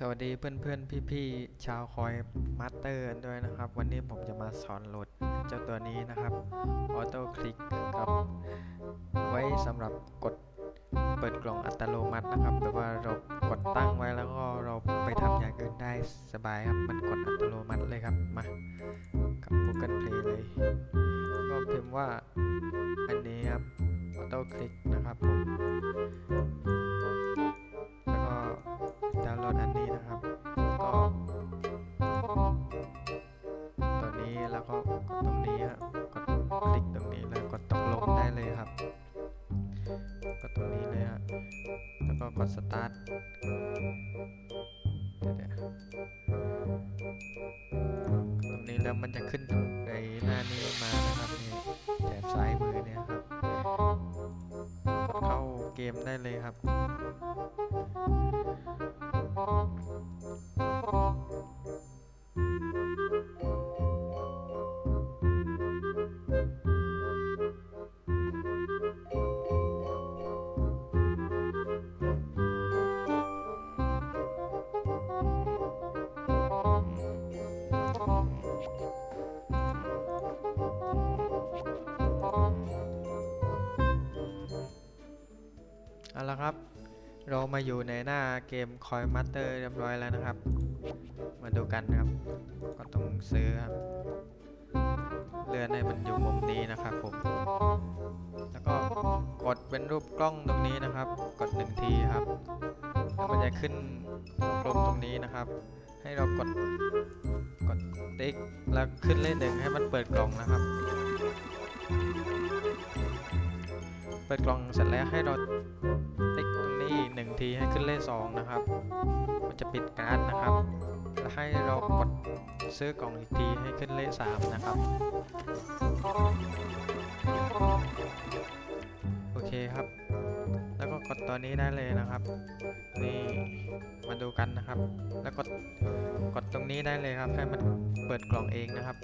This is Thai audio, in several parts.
สวัสดีเพื่อนเพื่อนพี่พี่ๆชาวคอยมาสเตอร์ด้วยนะครับ วันนี้ผมจะมาสอนโหลดเจ้าตัวนี้นะครับออโต้คลิกกับไว้สำหรับกดเปิดกล่องอัตโนมัตินะครับแบบว่าเรากดตั้งไว้แล้วก็เราไปทำอย่างอื่นได้สบายครับ มันกดอัตโนมัติเลยครับมากับ Google Play เลยก็พิมพ์ว่าอันนี้ครับออโต้คลิกนะครับผม แล้วก็กดตรงนี้ครับกดคลิกตรงนี้แล้วกดตกลงได้เลยครับกดตรงนี้เลยฮะแล้วก็กดสตาร์ทเดี๋ยวเดี๋ยวตรงนี้แล้วมันจะขึ้นในหน้านี้มานะครับนี่แถบซ้ายมือเนี่ยครับ เข้าเกมได้เลยครับ เอาละครับ เรามาอยู่ในหน้าเกม Coin Master เรียบร้อยแล้วนะครับ มาดูกันนะครับ ก็ต้องซื้อครับ เลื่อนให้มันอยู่มุมนี้นะครับผม แล้วก็กดเป็นรูปกล้องตรงนี้นะครับ กดหนึ่งทีครับแล้วมันจะขึ้นวงกลมตรงนี้นะครับ ให้เรากดกดติ๊กแล้วขึ้นเลขหนึ่งให้มันเปิดกล่องนะครับเปิดกล่องเสร็จแล้วให้เรา ทีให้ขึ้นเลข2นะครับ มันจะปิดการ์ดนะครับ แล้วให้เรากดซื้อกล่องอีกทีให้ขึ้นเลข3นะครับ โอเคครับ แล้วก็กดตอนนี้ได้เลยนะครับ นี่มาดูกันนะครับ แล้วกดกดตรงนี้ได้เลยครับ ให้มันเปิดกล่องเองนะครับ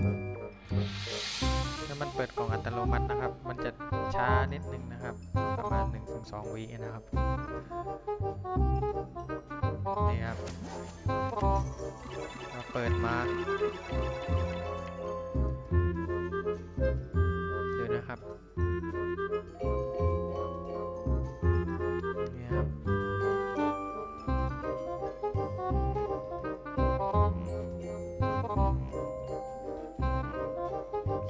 ถ้ามันเปิดกล่องอัตโนมัตินะครับ มันจะช้านิดนึงนะครับ ประมาณ1-2วินะครับ เปิดมาดูนะครับ นี่ครับ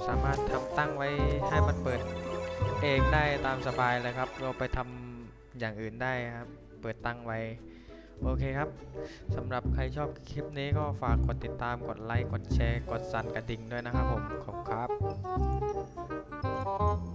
สามารถทำตั้งไว้ให้มันเปิดเองได้ตามสบายเลยครับ เราไปทำอย่างอื่นได้ครับ เปิดตั้งไว้ โอเคครับสำหรับใครชอบคลิปนี้ก็ฝากกดติดตามกดไลค์กดแชร์ กดสั่นกระดิ่งด้วยนะครับผมขอบคุณครับ